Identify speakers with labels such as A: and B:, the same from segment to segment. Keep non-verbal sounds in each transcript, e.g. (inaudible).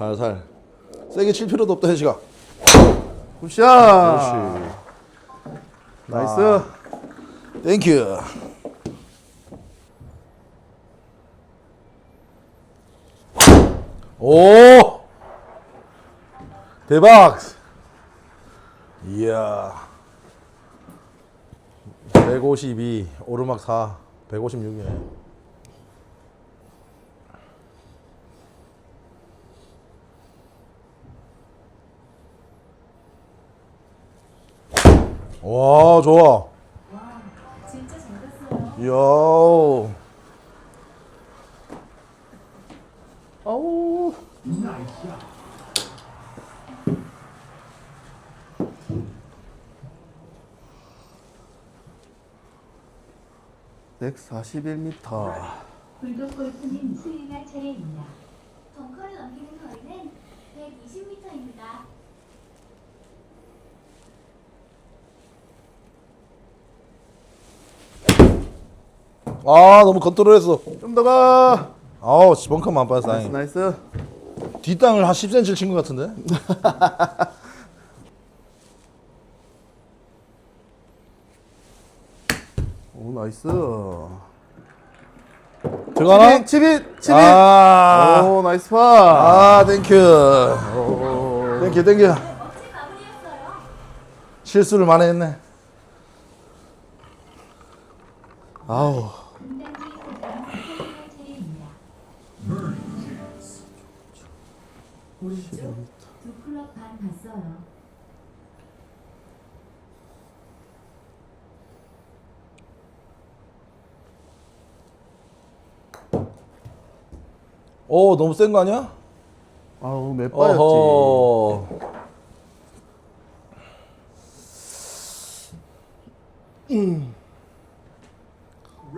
A: 살살. 세게 칠 필요도 없다 혜식아.
B: 굿샷. 나이스.
A: 땡큐. 오! 대박! 이야. 152, 오르막 4, 156이네. 와, 좋아.
C: 진짜 잘 갔어요.
A: 요.
B: 아우. (141m)
C: 불독 골프님 스윙할 차례입니다. 벙커를 넘기는 거리는 120m입니다.
A: 아, 너무 컨트롤했어.
B: 좀 더 가.
A: 아우, 벙커만 안 빠졌어.
B: 나이스
A: 다행히.
B: 나이스
A: 뒷땅을 한 10cm 친것 같은데? (laughs)
B: 오 나이스
A: 들어가나?
B: 치빗 치빗
A: 아,
B: 오 나이스 파
A: 아, 땡큐. 땡큐, 땡큐. 실수를 많이 했네.
B: 아우
C: 오른쪽 두 클럽 반 봤어요.
A: 오, 너무 센 거 아니야?
B: 아우 몇 바였지
A: 어허.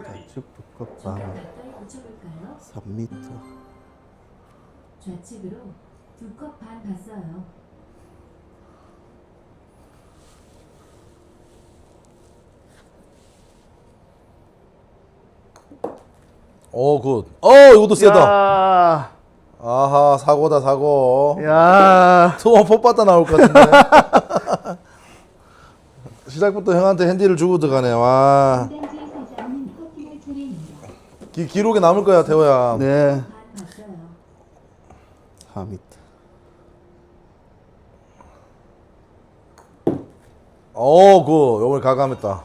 B: 좌측 두컵
C: 조금
B: 반
C: 가까이 붙여볼까요?
B: 3m
C: 좌측으로 두 컵 반 봤어요.
A: 오, 굿. 어, 이것도 세다.
B: 야,
A: 아하, 사고다, 사고.
B: 야.
A: 소원 폭받다 나올 것 같은데. (laughs) 시작부터 형한테 핸디를 주고 들어가네. 와.
C: 차례입니다.
A: 기, 기록에 남을 거야, 태호야.
B: 네
C: 반 봤어요.
B: 4m
A: 오, 굿. 요걸 가감했다.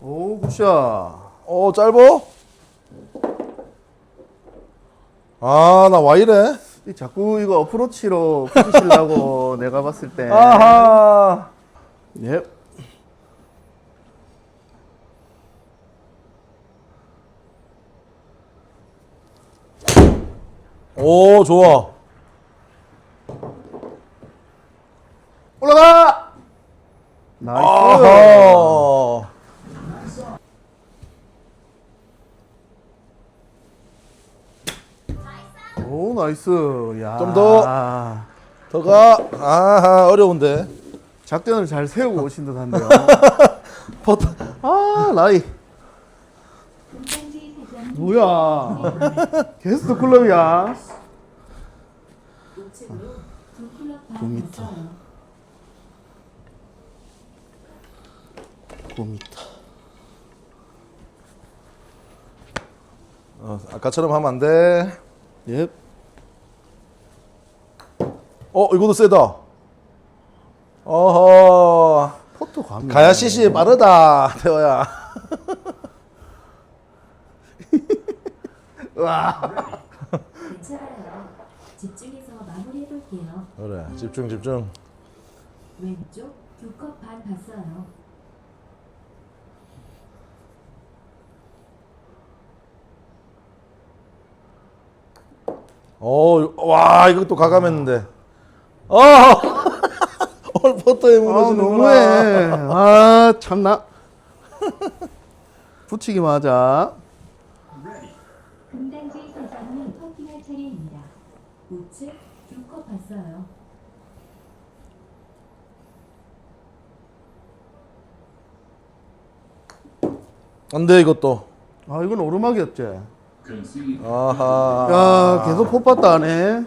B: 오 굿샷
A: 어, 짧어? 아, 나 와 이래?
B: 이 자꾸 이거 어프로치로 붙이시려고 (laughs) 내가 봤을 때
A: 아하.
B: 예.
A: 오, 좋아.
B: 올라가 나이스
A: 아하.
B: 오 나이스 야.
A: 좀 더. 더 가. 아하, 어려운데.
B: 작전을 잘 세우고 오신 듯 한데요 (laughs) 아 라이
C: 금단지 사장님
B: 뭐야 게스트 클럽이야
C: 우측으로 두 클럽 반
B: 9m.
C: 봤어요.
B: 9m
A: 어, 아까처럼 하면 안 돼.
B: 예
A: 어, 이것도 세다. 어허.
B: 포토 감
A: 가야 CC 빠르다, 태호야. (laughs)
C: 괜찮아요. 집중해서 마무리해 볼게요.
A: 그래, 집중, 집중.
C: 왼쪽 두컵반 봤어요.
A: 어, 와, 이것도 가감했는데. 어! (laughs) 오늘 포터에
B: 아
A: 무너지는구나.
B: 너무해 아 참나 붙이기 맞아
C: 금단지 사장님 커팅할 차례입니다. 우측 두컵 봤어요.
A: 안 돼, 이것도.
B: 아 이건 오르막이었지.
A: 아하.
B: 야 계속 포빠따 하네.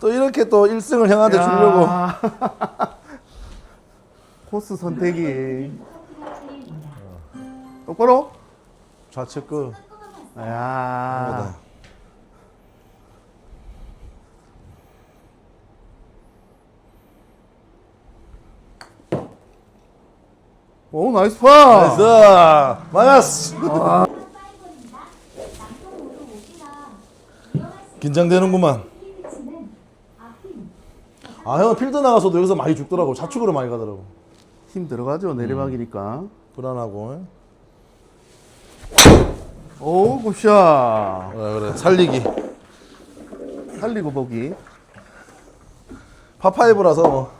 A: 또 이렇게 또 1승을 형한테
B: 야.
A: 주려고. (laughs)
B: 코스 선택이. 똑바로.
A: 좌측 그.
B: 야. 오 나이스 파.
A: 나이스. 마이너스. 긴장되는구만. 아, 형은 필드 나가서도 여기서 많이 죽더라고. 좌측으로 많이 가더라고.
B: 힘 들어가죠 내리막이니까.
A: 불안하고.
B: 오 굿샷.
A: 그래, 그래. 살리기.
B: 살리고 보기.
A: 파파이브라서 뭐.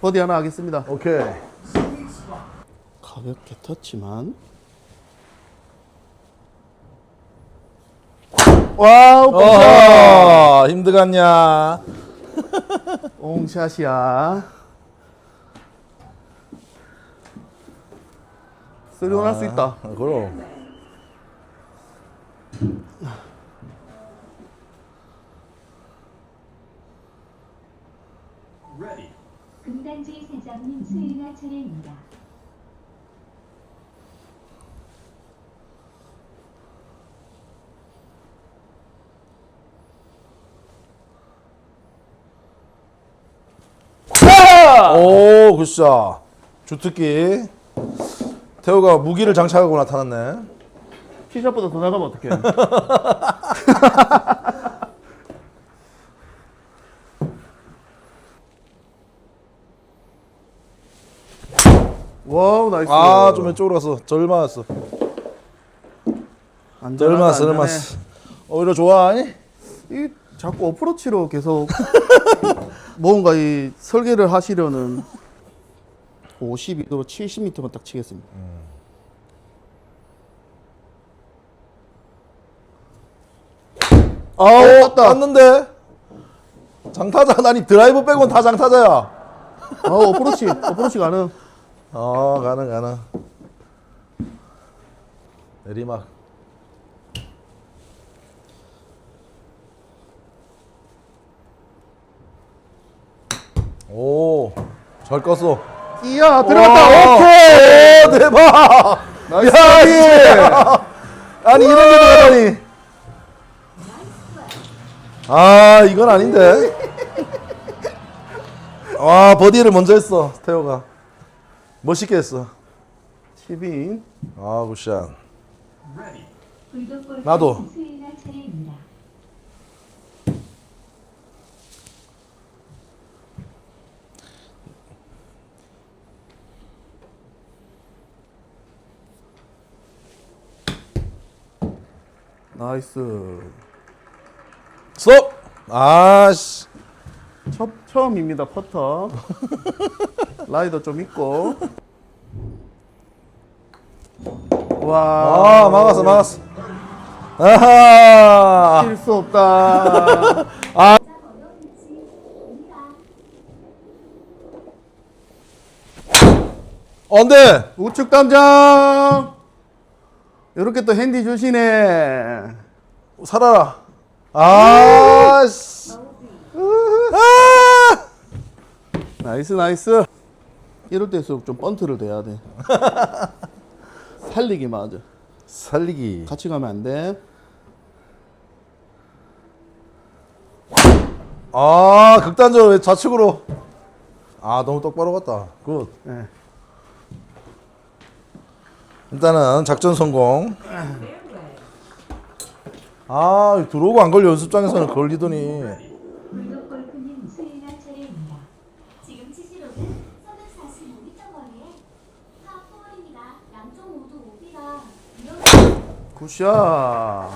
B: 버디 하나 하겠습니다.
A: 오케이.
B: 가볍게 터치만. 와우.
A: 어, 힘들겠냐. (laughs)
B: 옹샷이야. 쓰리온 할 수 있다.
A: 아, 그럼.
C: 금단지 세장님 수인아 차례입니다.
A: 오, 굿샷. 주특기. 태호가 무기를 장착하고 나타났네.
B: 티샷보다 더 나가면 어떡해. (laughs) 와우 나이스.
A: 아, 좀 왼쪽으로 가서 절 맞았어.
B: 안전하다,
A: 절 맞았어, 절
B: 안전해.
A: 맞았어. 오히려 좋아, 아니?
B: 이 자꾸 어프로치로 계속 (laughs) 뭔가 이 설계를 하시려는 52도 70m만 딱 치겠습니다.
A: 아우,
B: 떴다.
A: 땄는데? 장타자, 아니 드라이브 빼고는 다 장타자야.
B: 아 어프로치 어프로치 가능.
A: 어, 가능, 가능. 내리막. 오, 잘 껐어.
B: 이야 들어갔다.
A: 오,
B: 오케이.
A: 오, 대박!
B: 나이스.
A: 야, 씨. 아니, 이런 게 들어가다니. 아, 이건 아닌데. 와, 버디를 먼저 했어, 태호가. 멋있게 했어.
B: 치빈.
A: 아, 굿샷. 나도.
C: 수인아 차례입니다.
B: 나이스.
A: 스톱! 아씨.
B: 첫 처음입니다 퍼터. (laughs) 라이더 좀 있고. 와.
A: 아, 막았어, 막았어. 아하!
B: 칠수 없다. (laughs)
A: 안 돼!
B: 우측 담장. 이렇게 또 핸디 주시네.
A: 살아라. 아 씨. 아!
B: 나이스 나이스. 이럴 때일수록 좀 번트를 대야 돼. 살리기 맞아.
A: 살리기.
B: 같이 가면 안 돼.
A: 아, 극단적으로 왜 좌측으로. 아, 너무 똑바로 갔다. 굿.
B: 예.
A: 일단은 작전 성공. 아, 들어오고 안 걸려 연습장에서는 걸리더니.
C: 불독골프님 수인아 차례입니다.
D: 지금 치시로는 345m 거리에 파4입니다. 양쪽 모두 오비가 이런
B: 굿샷.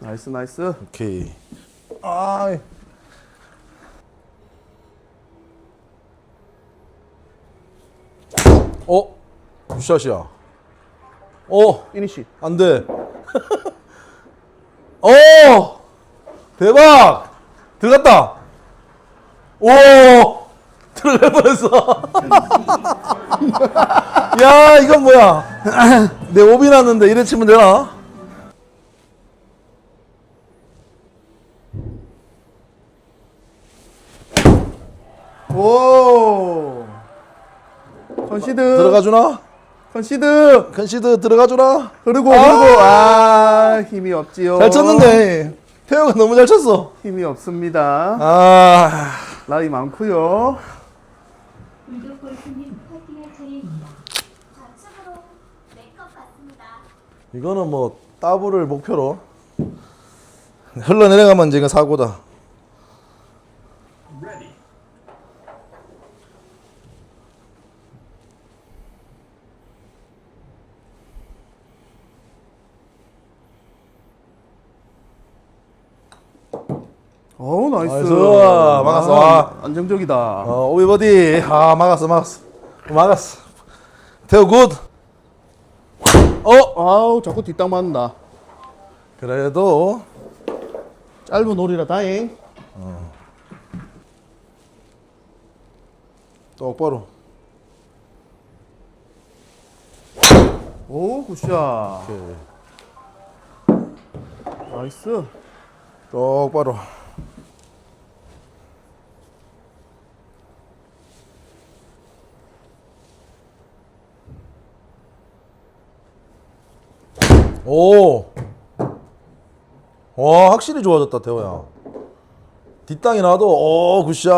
B: 나이스 나이스.
A: 오케이. 아. 어? 굿샷이야. 어,
B: 피니시.
A: 안 돼. (laughs) 어! 대박! 들어갔다! 오! 들어갈 뻔했어. (laughs) 야, 이건 뭐야? (clears throat) 내 오비 났는데 이래 치면 되나?
B: 오. 컨시드.
A: 들어가 주나?
B: 컨시드.
A: 컨시드 들어가 주나?
B: 흐르고
A: 아!
B: 흐르고 아 힘이 없지요.
A: 잘 쳤는데. 태호가 너무 잘 쳤어.
B: 힘이 없습니다.
A: 아,
B: 라이 많고요.
C: 불독 골프님 파킹할 차례입니다.
D: 좌측으로 메이크업 같습니다.
A: 이거는 뭐 따블을 목표로 흘러내려가면 이거 사고다.
B: 오 나이스.
A: 나이스. 막았어.
B: 아, 안정적이다.
A: 어, 오비 버디. 아, 막았어, 막았어. 막았어. 태호 굿. 어?
B: 아우 자꾸 뒷땅 맞는다.
A: 그래도
B: 짧은 홀이라 다행.
A: 똑바로.
B: 오 굿샷.
A: 오케이.
B: 나이스.
A: 똑바로. 오. 와, 확실히 좋아졌다, 태호야. 뒷땅이 나도, 오, 굿샷.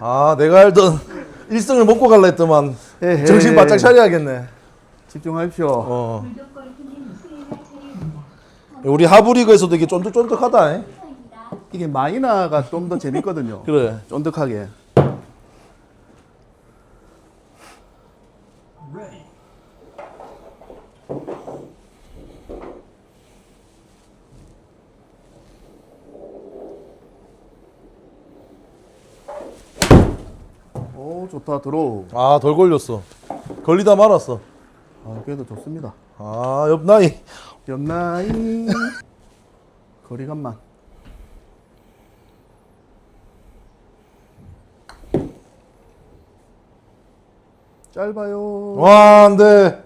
A: 아, 내가 알던 1승을 먹고 갈라 했더만,
B: 에헤이.
A: 정신 바짝 차려야겠네.
B: 집중하십시오.
A: 어. 우리 하부리그에서도 이게 쫀득쫀득하다. 잉?
B: 이게 마이너가 좀 더 재밌거든요.
A: 그래.
B: 쫀득하게. 오 좋다 들어.
A: 아, 덜 걸렸어. 걸리다 말았어.
B: 아 그래도 좋습니다.
A: 아, 옆 나이.
B: 옆나이 거리감만. 짧아요.
A: 와, 안 돼.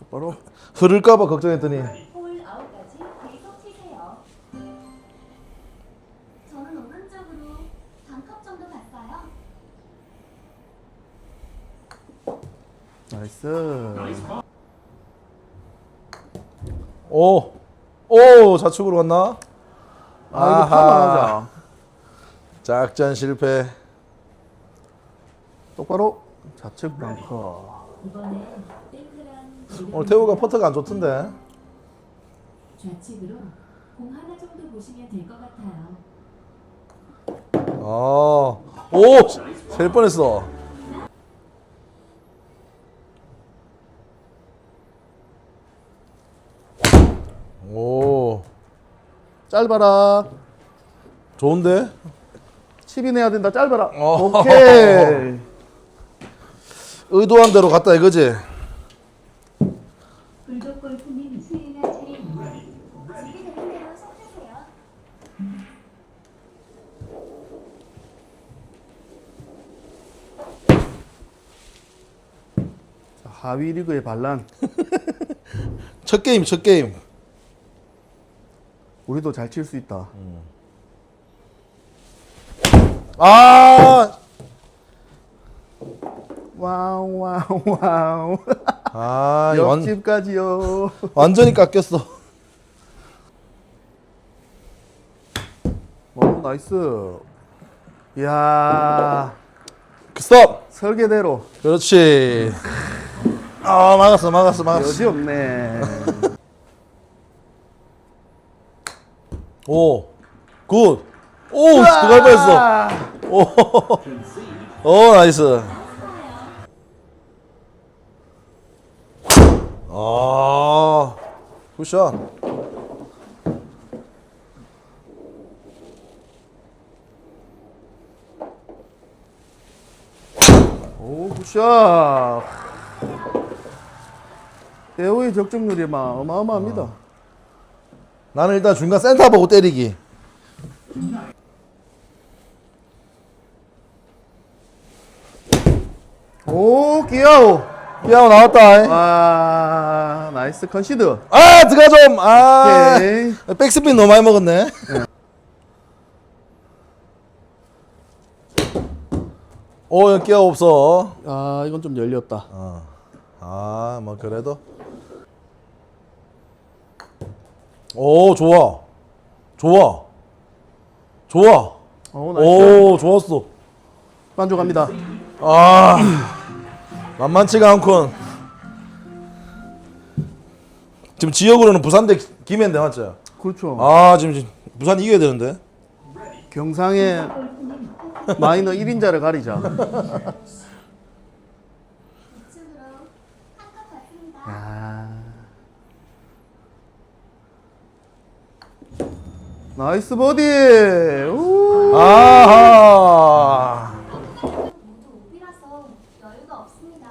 B: 똑바로.
A: 흐를까봐 걱정했더니.
B: 나이스.
A: 오. 오, 좌측으로 갔나?
B: 아 이거
A: 아하. 작전 실패.
B: 똑바로 좌측 벙커.
A: 오늘 태호가 퍼터가 안 좋던데.
C: 좌측으로 공 하나 정도 보시면 될 것 같아요.
A: 아. 오! 셀 뻔했어.
B: 짧아라.
A: 좋은데?
B: 칩이 내야 된다. 짧아라.
A: 어.
B: 오케이. (laughs)
A: 의도한 대로 갔다 이거지?
C: 불독 골프님 수행할 차례입니다.
D: 준비되는 대로 손 드세요.
B: 자, 하위 리그의 반란. (laughs)
A: 첫 게임, 첫 게임.
B: 우리도 잘 칠 수 있다.
A: 아!
B: 와우 와우 와우.
A: 아, (laughs) 이 완,
B: 옆집까지요.
A: 완전히 깎였어.
B: 오 나이스. 이야
A: 스톱!
B: 설계대로
A: 그렇지. 아, 막았어, 막았어, 막았어.
B: 여지 없네.
A: 오, 굿. 오, 들어갈 뻔했어.
B: 아,
A: 오, 오, 나이스. 아, 굿샷.
B: 오 굿샷. 대호의 적중률이 막 어마어마합니다.
A: 나는 일단 중간 센터 보고 때리기.
B: 오 귀여워
A: 귀여워 나왔다.
B: 와 나이스 컨시드
A: 아 들어가 좀. 아
B: 오케이
A: 백스핀 너무 많이 먹었네. 네. 오, 여기 없어.
B: 아 이건 좀 열렸다 어.
A: 아, 뭐 그래도 오, 좋아. 좋아. 좋아.
B: 오 나이스.
A: 오, 좋았어.
B: 만족합니다.
A: 아, 만만치가 않군. 지금 지역으로는 부산 대 김해인데 맞죠?
B: 그렇죠.
A: 아, 지금 지금 부산 이겨야 되는데.
B: 경상의 마이너 1인자를 가리자. (laughs)
D: 우측으로 한컵 받습니다.
B: 아. 나이스 버디. 우.
A: 아하.
D: 모두 오비라서 여유가 없습니다.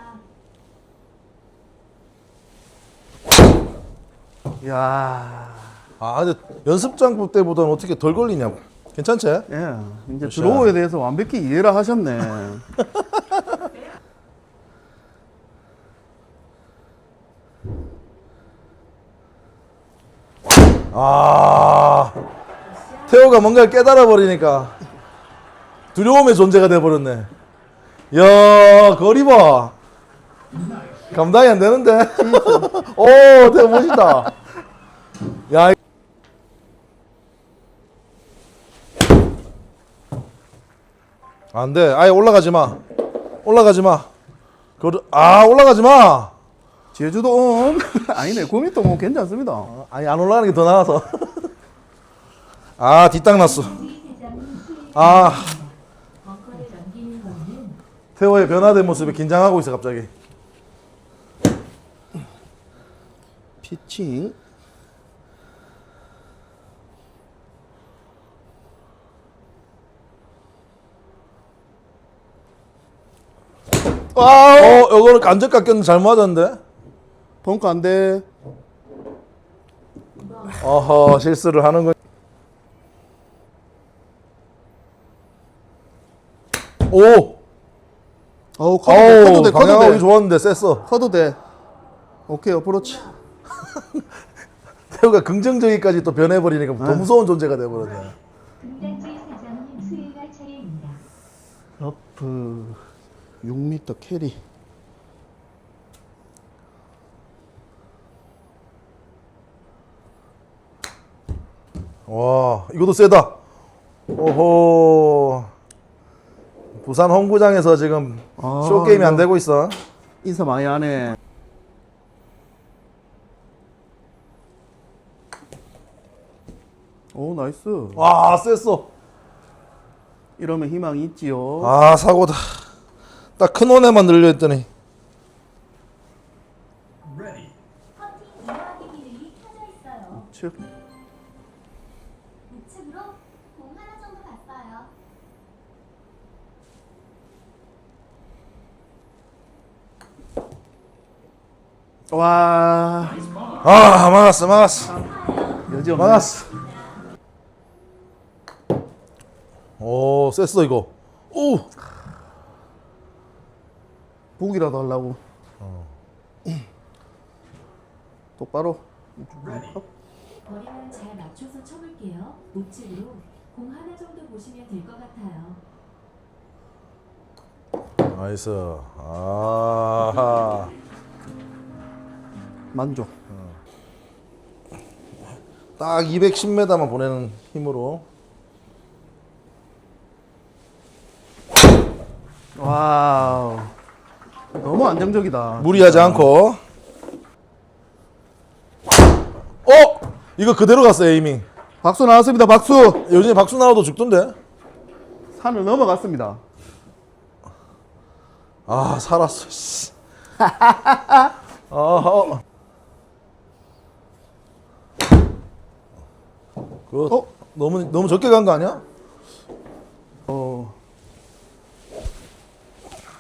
B: 야.
A: 아, 근데 연습장 때보다는 어떻게 덜 걸리냐? 괜찮지?
B: 예. 이제
A: 굿샷.
B: 드로우에 대해서 완벽히 이해를 하셨네. (laughs)
A: 아 태호가 뭔가를 깨달아 버리니까 두려움의 존재가 돼 버렸네. 야 거리 봐. 감당이 안 되는데. (laughs) 오 태호 멋있다. 야. 이- 안 돼. 아예 올라가지 마. 올라가지 마. 그, 아 올라가지 마.
B: 제주도 온. (laughs) 아니네. 구미도 뭐 괜찮습니다.
A: 어, 아니 안 올라가는 게 더 나아서. (laughs) 아 뒷땅 났어. 아 태호의 변화된 모습에 긴장하고 있어 갑자기.
B: 피칭.
A: 어 요거는 간접 깎였는데 잘 맞았는데.
B: 벙커 안 돼.
A: 어허 실수를 하는군. 오.
B: 어우 커도 돼. 커도 돼.
A: 방향. 좋았는데 셌어.
B: 커도 돼. 오케이 어프로치.
A: 태호가 긍정적이까지 또 변해버리니까
B: 아.
A: 더 무서운 존재가 돼버렸네.
C: 금단지 사장님 수행할 차례입니다.
B: 러프 6m 캐리.
A: 와 이것도 세다. 오호. 부산 홈구장에서 지금
B: 아,
A: 쇼 게임이 안. 되고 있어.
B: 인사 많이 하네. 오 나이스.
A: 와 셌어.
B: 이러면 희망이 있지요.
A: 아 사고다. 딱 큰 원에만 늘려 했더니.
D: 커팅 이용하기 기능이 켜져 있어요.
B: 측.
D: 우측으로 공 하나 정도 갔어요.
B: 와
A: 아 막았어 막았어
B: 여지 없네.
A: 막았어. 오 셌어 이거. 오.
B: 북이라도 하려고.
A: 어.
B: 똑바로.
C: 거리는 잘 맞춰서 쳐볼게요. 우측으로 공 하나 정도 보시면 될 것 같아요.
A: 나이스. 아하.
B: 만족.
A: 딱 210m만 보내는 힘으로.
B: 와우. 너무 안정적이다.
A: 무리하지 않고. 어? 이거 그대로 갔어 에이밍.
B: 박수 나왔습니다. 박수.
A: 요즘에 박수 나와도 죽던데.
B: 산을 넘어갔습니다.
A: 아 살았어. 씨. (laughs) 어 허. 그
B: 어?
A: 너무 너무 적게 간 거 아니야?
B: 어.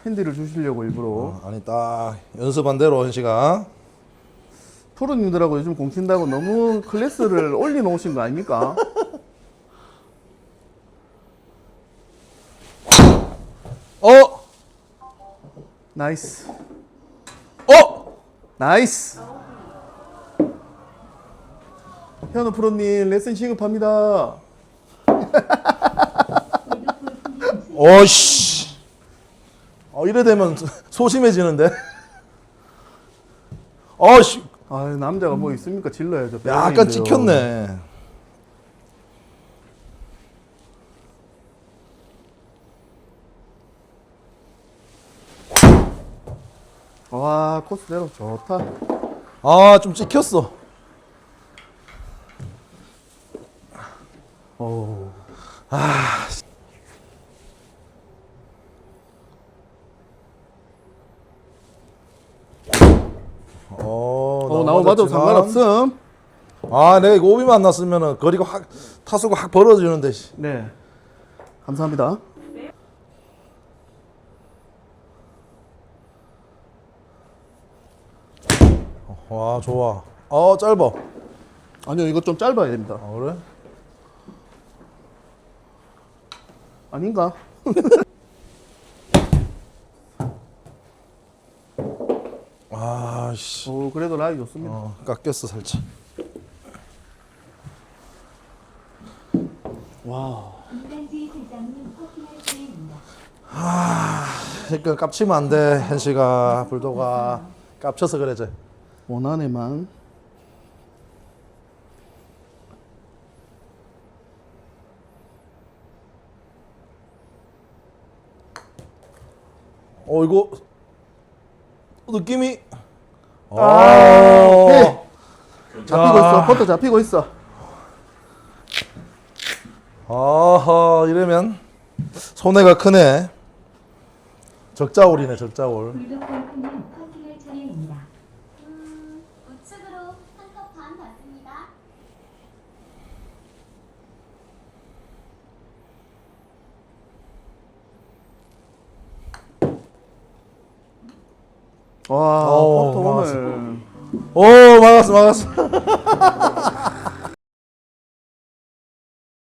B: 핸디를 주시려고 일부러.
A: 어, 아니 딱 연습한 대로 현씨가
B: 프로님들하고 요즘 공 친다고 너무 클래스를 (laughs) 올려놓으신 거 아닙니까?
A: 어
B: 나이스.
A: 어?
B: 나이스. 현우 프로님 레슨 시급합니다.
A: 어씨. 어 이래 되면 소심해지는데. 어씨.
B: 아 남자가 뭐 있습니까? 질러야죠.
A: 약간. 찍혔네.
B: 와 코스대로 좋다.
A: 아 좀 찍혔어. 어,
B: 어 나무 맞아도 상관없음.
A: 아, 내가 이거 오비만 안 났으면은 거리가 확 타수가 확 벌어지는데. 씨.
B: 네. 감사합니다.
A: 와, 좋아. 어, 짧아.
B: 아니요 이거 좀 짧아야 됩니다.
A: 아, 그래?
B: 아닌가?
A: 아, 씨.
B: 오 그래도 라이 좋습니다.
A: 어, 깎였어 살짝.
B: 와.
C: 차례입니다.
A: 그러니까 깝치면 안 돼, 현씨가 불도가 깝쳐서 그래지.
B: 원안에만.
A: 어, 이거 느낌이.
B: 아, 네.
A: 아,
B: 잡히고
A: 아.
B: 있어. 퍼터 잡히고 있어.
A: 아하, 이러면 손해가 크네. 적자올이네, 적자올.
C: 불독 골프님 커피할 차례입니다.
D: 음, 우측으로 한 컵 반 받습니다.
B: 와
A: 어,
B: 퍼터
A: 막았어.
B: 오늘
A: 오, 막았어, 막았어.